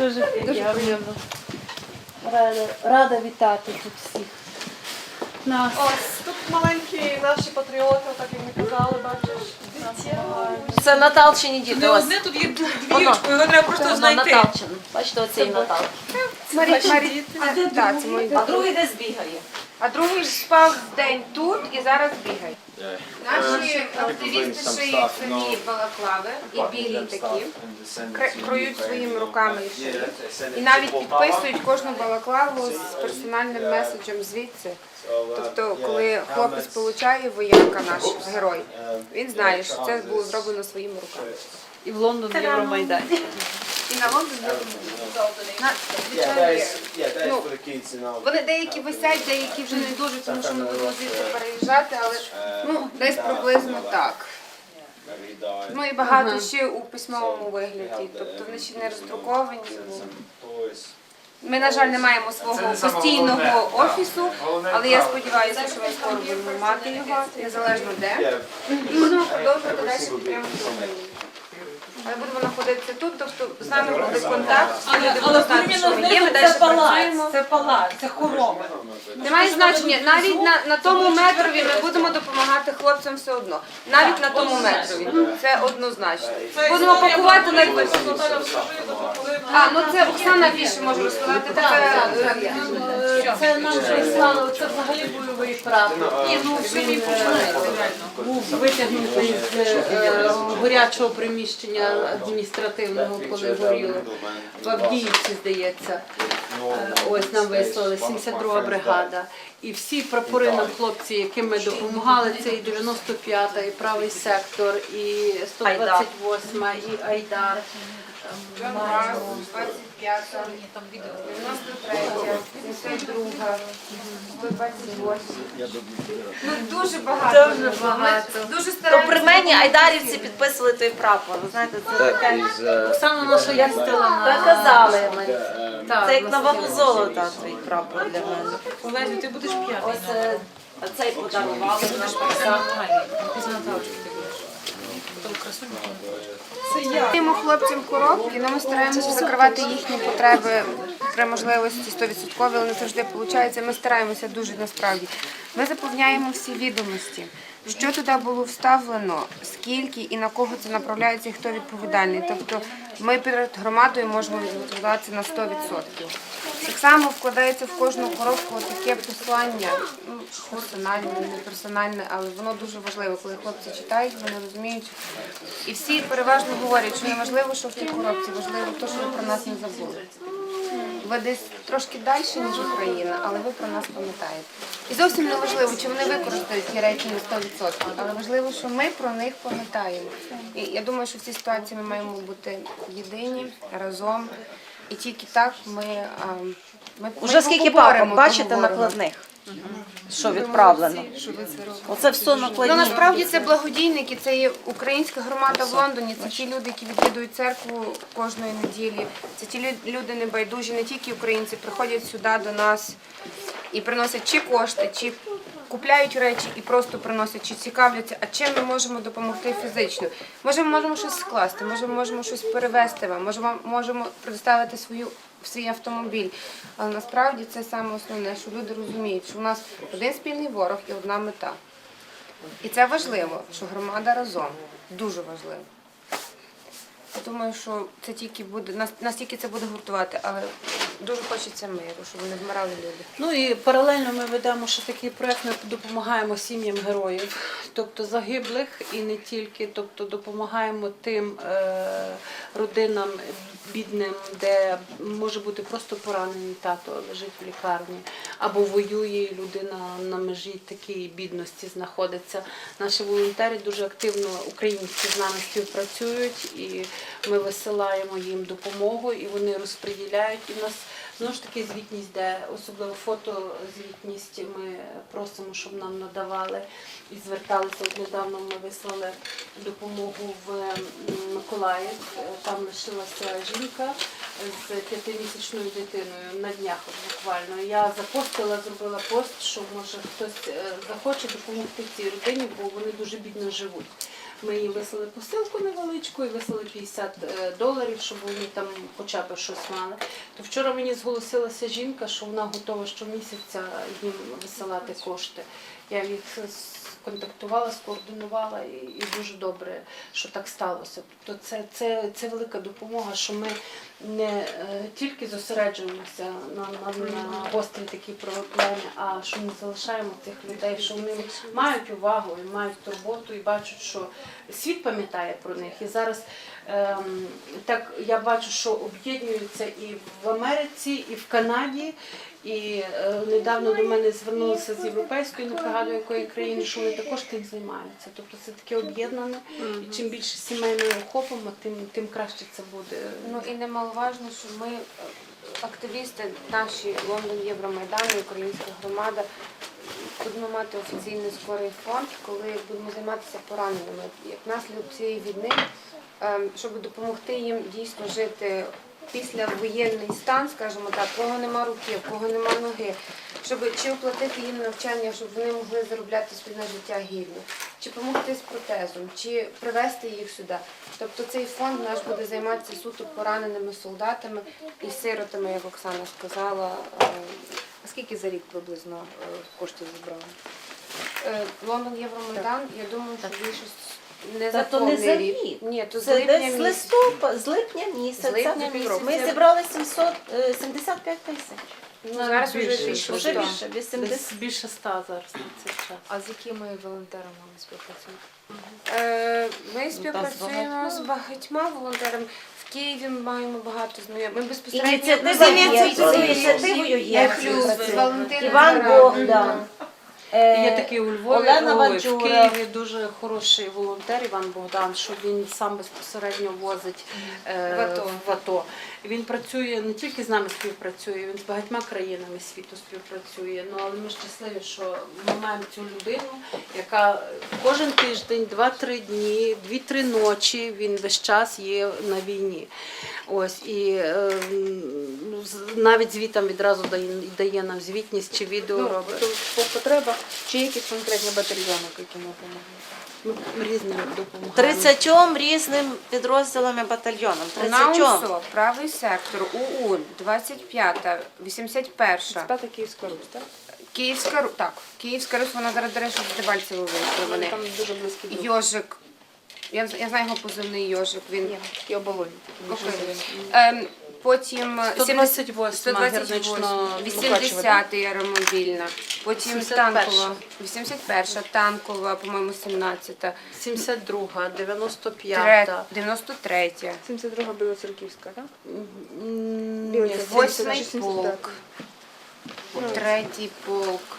Дуже приємно. Рада, рада вітати тут всіх. Нас. Ось тут маленькі наші патріоти, так як ми казали, бачиш. Це Наталчині діти. Не Ось одне тут є дві Воно. його треба просто воно знайти. Наталчин. Бачите, оцей Натал. Марі, Марі, так, це мої А другий десь бігає. А другий спав день тут і зараз бігає. Наші активісти шиють самі балаклави і білі такі, кр- кроють своїми руками і шиють. І навіть підписують кожну балаклаву з персональним меседжем звідси. Тобто, коли хлопець получає вояка наш герой, він знає, що це було зроблено своїми руками. І в Лондон Євромайдані. І на Лондон на звичайно. Ну, Вони деякі висять, деякі вже не дуже, тому що ми будемо звідси переїжджати, але ну десь приблизно так. Ну і багато ще у письмовому вигляді, тобто вони ще не роздруковані. Ми, на жаль, не маємо свого постійного офісу, але я сподіваюся, що ми скоро будемо мати його, незалежно де. І будемо продовжувати далі підтримувати Але будемо знаходитися тут, тобто з нами буде контакт, всі люди Але будуть знати, що ми є, ми далі працюємо. це палац, це хороми. Немає значення. Навіть на, на тому метрові ми будемо допомагати хлопцям все одно. Навіть на тому метрові. Це однозначно. Будемо пакувати найближче. А, ну це Оксана більше може розказати. Це, е, Це нам прислали, це взагалі бойовий прапор. Ні, ну все ми Був витягнутий з е, гарячого приміщення адміністративного, коли горіло. В Авдіївці, здається. Е, Ось нам вислали 72 бригада. І всі прапори нам хлопці, яким ми допомагали, це і 95-та, і правий сектор, і 128, і Айдар. 25, 93, 72, 128. Ну дуже багато. Дуже багато. Дуже То стараємося. при мені айдарівці підписували той прапор. Ви знаєте, це таке. Оксана наша їздила на... Так казали мені. Це як на вагу золота твій прапор для мене. Олежу, ти будеш п'ятий. Ось е, цей подарували нам писав. Даємо хлопцям коробки, але ми стараємося закривати їхні потреби при можливості 100%, але не завжди виходить. Ми стараємося дуже насправді. Ми заповняємо всі відомості, що туди було вставлено, скільки і на кого це направляється, і хто відповідальний. Тобто ми перед громадою можемо відповідатися на 100%. Так само вкладається в кожну коробку таке послання, ну, персональне, не персональне, але воно дуже важливо, коли хлопці читають, вони розуміють. І всі переважно говорять, що не важливо, що в тій коробці, важливо те, що ви про нас не забули. Ви десь трошки далі, ніж Україна, але ви про нас пам'ятаєте. І зовсім не важливо, чи вони використають ті речі на 100%, але важливо, що ми про них пам'ятаємо. І я думаю, що в цій ситуації ми маємо бути єдині, разом. І тільки так ми, а, ми Уже ми скільки поборемо папок, бачите, ворога. накладних, що відправлено. Оце все Ну насправді це благодійники, це є українська громада в Лондоні. Це ті люди, які відвідують церкву кожної неділі. Це ті лю- люди небайдужі, не тільки українці, приходять сюди до нас і приносять чи кошти, чи купляють речі і просто приносять, чи цікавляться, а чим ми можемо допомогти фізично. Може, ми можемо щось скласти, може, ми можемо щось перевезти вам, може, ми можемо предоставити свою свій автомобіль. Але насправді це саме основне, що люди розуміють, що у нас один спільний ворог і одна мета. І це важливо, що громада разом. Дуже важливо. Я думаю, що це тільки буде нас- настільки це буде гуртувати, але дуже хочеться миру, щоб не вмирали люди. Ну і паралельно ми ведемо ще такий проект, ми допомагаємо сім'ям героїв, тобто загиблих і не тільки, тобто допомагаємо тим е, родинам бідним, де може бути просто поранений тато, лежить в лікарні, або воює і людина на межі такої бідності знаходиться. Наші волонтери дуже активно українські з нами співпрацюють, і ми висилаємо їм допомогу, і вони розподіляють. І нас Знову ж таки, звітність, де особливо фотозвітність ми просимо, щоб нам надавали і зверталися. От недавно ми вислали допомогу в Миколаїв. Там лишилася жінка з п'ятимісячною дитиною на днях буквально. Я запостила, зробила пост, що може хтось е, захоче допомогти цій родині, бо вони дуже бідно живуть. Ми їй вислали посилку невеличку і вислали 50 е, доларів, щоб вони там хоча б щось мали. То вчора мені зголосилася жінка, що вона готова щомісяця їм висилати кошти. Я їх сконтактувала, скоординувала і, і дуже добре, що так сталося. Тобто це, це, це велика допомога, що ми не е, тільки зосереджуємося на, на, на гострі такі проблеми, а що ми залишаємо цих людей, що вони мають увагу і мають турботу і бачать, що світ пам'ятає про них. І зараз ем, так я бачу, що об'єднуються і в Америці, і в Канаді. І е, недавно до мене звернулися з європейської, не пригадую якої країни, що вони також тим займаються. Тобто це таке об'єднане. І чим більше сімей ми охопимо, тим, тим краще це буде. Ну і немаловажно, що ми, е, активісти, наші Лондон Євромайдан, і українська громада, будемо мати офіційний скорий фонд, коли будемо займатися пораненими. Як наслідок цієї війни, ем, щоб допомогти їм дійсно жити після воєнний стан, скажімо так, кого нема руки, кого нема ноги, щоб чи оплатити їм навчання, щоб вони могли заробляти собі на життя гідно, чи допомогти з протезом, чи привезти їх сюди. Тобто цей фонд наш буде займатися суто пораненими солдатами і сиротами, як Оксана сказала. Е, А скільки за рік приблизно е, коштів зібрали? Е, Лондон Євромайдан, я думаю, що більше Та то не за рік. рік. Ні, то з Це липня десь з місяця. листопада, з липня місяця. З липня місяця. Ми зібрали 700, е, 75 тисяч. Ну, зараз вже більше, більше. Вже більше, 80. Десь більше ста зараз на цей час. А з якими волонтерами ви співпрацюєте? Е, ми співпрацюємо з багатьма волонтерами. В Києві ми маємо багато знайомих. Ми безпосередньо Ініціатива є, ініціативою з ініціативою є. Іван. Богдан. Е, Є такий у Львові, Олена ой, в Києві дуже хороший волонтер Іван Богдан, що він сам безпосередньо возить е, В АТО. в АТО. Він працює не тільки з нами співпрацює, він з багатьма країнами світу співпрацює. Ну але ми щасливі, що ми маємо цю людину, яка кожен тиждень, два-три дні, дві-три ночі він весь час є на війні. Ось і е, навіть звітам відразу дає, дає нам звітність чи відео Ну, робить. по потребах чи якісь конкретні батальйони, які ми допомогли? Різним допомагаємо. 30 різним підрозділам і батальйонам. На 30. УСО, правий сектор, УУН, 25-та, 81-ша, Спята Київська Русь, так? Київська Ру- так, Київська Русь, вона зараз, до речі, з Дебальцево вийшли вони. Там дуже близькі друзі. Йожик, я, я знаю його позивний Йожик, він І оболоні. такі Окей. зелені. Ем, потім 128 128, гірнично 80 аеромобільна, потім 81. танкова, 81 танкова, по-моєму, 17-та, 72, 95. 93 72 Білоцерківська, так? Білий восьмий полк, третій полк,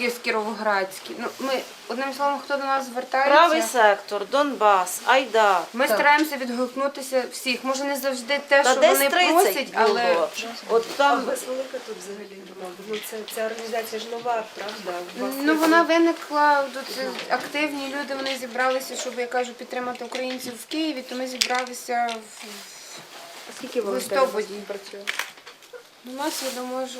Київ- Кіровоградський. Ну, ми, одним словом, хто до нас звертається, Правий сектор, Донбас, Айдар. ми Так. стараємося відгукнутися всіх. Може, не завжди те, Та що десь вони 30 просять, але було. От там вас велика тут взагалі громада? Ну це ця організація ж нова, правда? Ну вона виникла тут активні люди. Вони зібралися, щоб я кажу, підтримати українців в Києві. То ми зібралися в А скільки волонтерів у листопаді. працює? у нас я думаю, що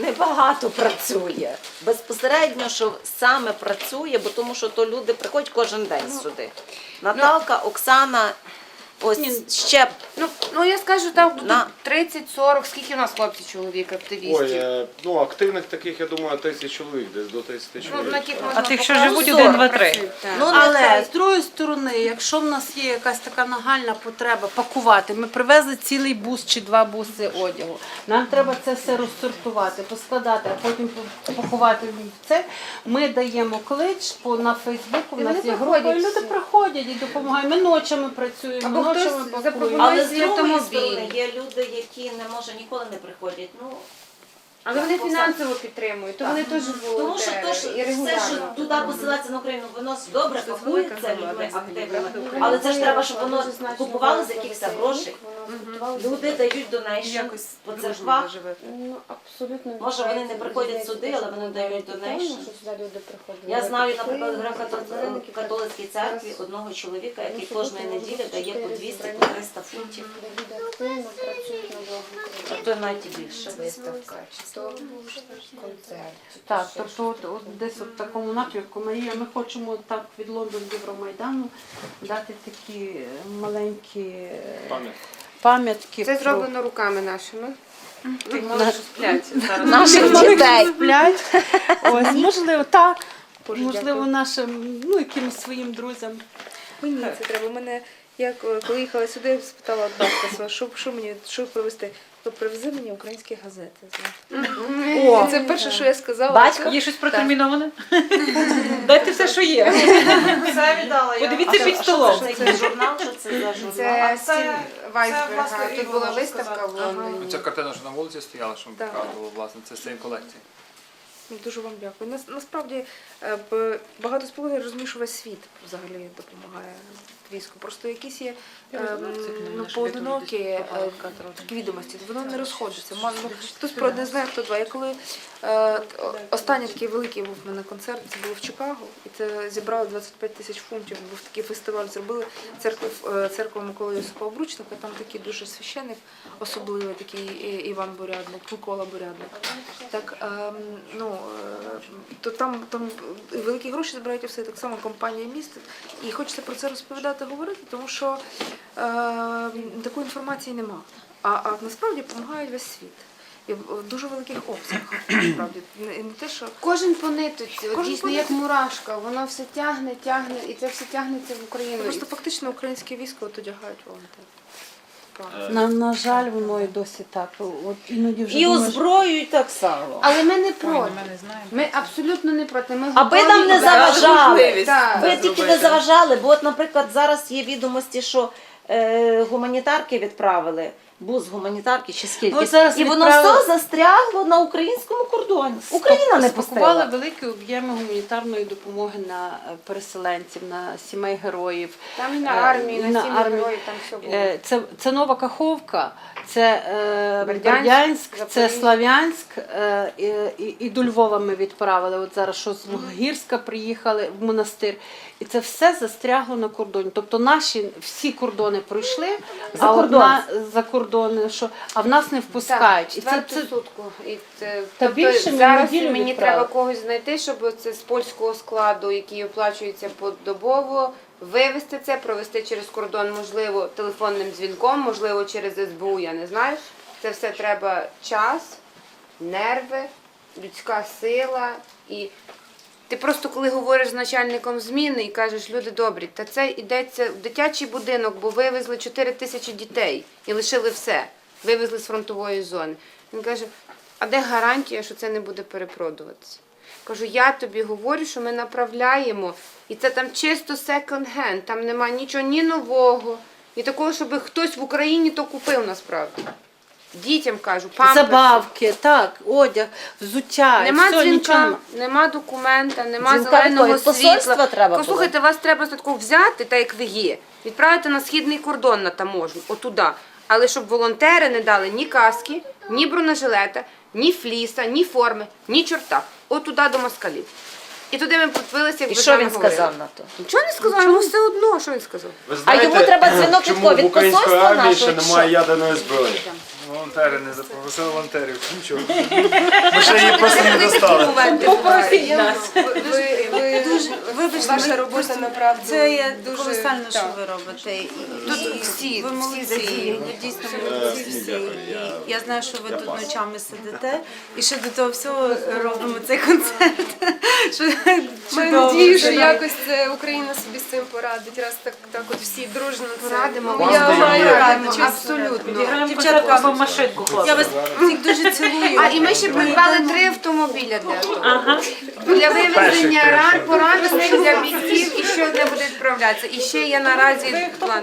небагато працює. Безпосередньо, що саме працює, бо тому що то люди приходять кожен день сюди. Наталка, Оксана, ось ще ну ну я скажу так, тут На. 30-40, скільки у нас хлопців, чоловік, активістів. Ой, е, ну активних таких, я думаю, 30 чоловік, десь до 30 ну, чоловік. на яких так. можна А тих, що живуть один, два, три. Ну, Але з другої сторони, якщо в нас є якась така нагальна потреба пакувати, ми привезли цілий бус чи два буси одягу. Нам треба це все розсортувати, поскладати, а потім поховати в це. Ми даємо клич по на Фейсбуку. У І нас вони є група, і люди всі. приходять і допомагають. Ми ночами працюємо, Або хтось ночами запропонує Але з свій другої автомобіль. сторони є люди, які не може ніколи не приходять. Ну Але вони фінансово підтримують, то вони теж Тому що то, що і все, що регулярно. туди посилається на Україну, воно ж добре пакується людьми активними. Але це ж треба, щоб воно купували за якихось грошей. Люди дають донейшн по церквах. Ну, абсолютно Може, вони не приходять сюди, але вони дають донейшн. що сюди люди приходять. Я знаю, наприклад, в греко- католицькій церкві одного чоловіка, який кожної неділі дає по чотири 200 зібрання. по 300 фунтів. люди активно працюють на Богом. А то навіть і більше. Виставка, чи то концерт. Так, тобто от, от десь от в такому напрямку Марія, ми хочемо так від Лондон Євромайдану дати такі маленькі е, пам'ятки. Це про зроблено руками нашими. Наших дітей. Сплять. Ось, можливо, так. Можливо, нашим ну, якимось своїм друзям. Мені це треба. Мене я е, коли їхала сюди, я спитала от батька свого, що, що мені що привезти. То привези мені українські газети. О, це перше, що я сказала. Батько? Є щось протерміноване? Дайте все, що є. Все віддала я. Подивіться під столом. Це журнал, що це за журнал? Це це- стіль Вайсберга. Тут була виставка в Лондоні. Ця картина, що на вулиці стояла, що ми показували, власне, це з цієї колекції. Дуже вам дякую. Насправді е, багато я розумію, що весь світ взагалі допомагає війську. Просто якісь є е, ну, поодинокі е, такі відомості, воно не розходиться. Хтось про одне знає, хто два. Я коли е, останній такий великий був в мене концерт, це було в Чикаго, і це зібрали 25 тисяч фунтів. Був такий фестиваль, зробили церкву, церкву Миколи Йосипа Обручника, там такий дуже священик, особливий такий Іван Бурядник, Микола Бурядник. Так, ем, ну, то там, там великі гроші збирають все, так само компанія містить. І хочеться про це розповідати, говорити, тому що е, такої інформації нема. А, а насправді допомагають весь світ. І в дуже великих обсягах, насправді. Не, не те, що Кожен по ниточці, Кожен дійсно по як мурашка, воно все тягне, тягне, і це все тягнеться в Україну. просто фактично українське військо одягають волонтери. Правда. На, на жаль, воно і досі так. От іноді вже І думаєш, озброюють так само. Але ми не проти. Ми абсолютно не проти. Ми Аби нам не заважали. Так. Ви тільки не заважали, бо от, наприклад, зараз є відомості, що е, гуманітарки відправили. Бус гуманітарки чи скільки. Ну, зараз і воно відправили- все застрягло на українському кордоні. Україна не спакували пустила. великі об'єми гуманітарної допомоги на е, переселенців, на сімей героїв. Там і на Е, армію, і на на сім'ї героїв, там все було. Е, Це, це Нова Каховка, це е, Бердянськ, Бердянськ, це Слав'янськ, е, і, до Львова ми відправили. От зараз що з Гірська приїхали в монастир. І це все застрягло на кордоні. Тобто наші всі кордони пройшли, За а кордон. одна за кордони, що, а в нас не впускають. Так, і це, це, сутку. І це, Та тобто більше ми зараз неділю мені відправили. треба когось знайти, щоб це з польського складу, який оплачується подобово, вивезти це, провести через кордон, можливо, телефонним дзвінком, можливо, через СБУ, я не знаю. Це все треба час, нерви, людська сила і. Ти просто коли говориш з начальником зміни і кажеш, люди добрі, та це йдеться в дитячий будинок, бо вивезли 4 тисячі дітей і лишили все. Вивезли з фронтової зони. Він каже: а де гарантія, що це не буде перепродуватися? Кажу, я тобі говорю, що ми направляємо, і це там чисто секонд-хенд, там нема нічого ні нового, ні такого, щоб хтось в Україні то купив насправді. Дітям кажу, памперси. забавки, так, одяг, взуття. Нема все, дзвінка, нічого. нема документа, нема Дзвінка зеленого якої? Посольства світла. треба було? Слухайте, вас треба таку взяти, так як ви є, відправити на східний кордон на таможню, отуда. Але щоб волонтери не дали ні каски, ні бронежилета, ні фліса, ні форми, ні чорта. Отуда до москалів. І туди ми подивилися, як І що він говорили. сказав на то? Нічого не сказав, йому все одно, що він сказав. Ви А йому треба дзвінок від чому кого? в Від української посольства армії ще чи немає що? ядерної зброї? Волонтери не запросили волонтерів. Нічого. Ми ще її просто не достали. Попросіть нас. Ви, ви, Вибачте, ваша робота направду. Це є дуже колосально, що ви робите. І, Тут і всі, ви всі молодці, задіяні. ви дійсно молодці всі. І я знаю, що ви тут ночами сидите. І ще до того всього робимо цей концерт. Що Ми чудово, надію, що чудово. якось це Україна собі з цим порадить, раз так, так от всі дружно це. Порадимо, Ну, я Вам маю чесно. абсолютно. Дівчатка або машинку хлопці. Я вас всіх дуже цілую. А і ми ще придбали три автомобіля для того. Для вивезення ран, поранених, для бійців і ще одне буде відправлятися. І ще є наразі план.